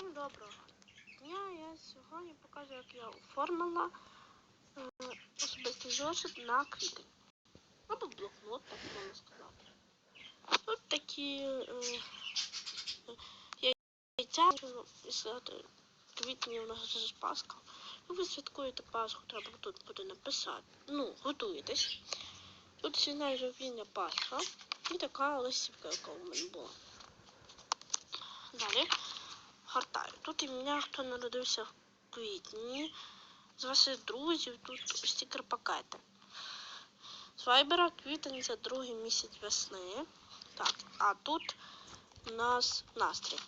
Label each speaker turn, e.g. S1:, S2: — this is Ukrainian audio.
S1: Всім доброго дня. Я сьогодні покажу, як я оформила е, особистий зошит на квітень. Або блокнот, так можна сказати. Тут такі е, яйця, сказати, квітні у нас Пасха. Ну, ви святкуєте Пасху, треба тут буде написати. Ну, готуєтесь. Тут знають, Пасха. І така листівка, яка у мене була. Ім'я, хто народився в квітні. З ваших друзів тут стікер пакети. З Вайбера квітень це другий місяць весни. Так, а тут у нас настрій.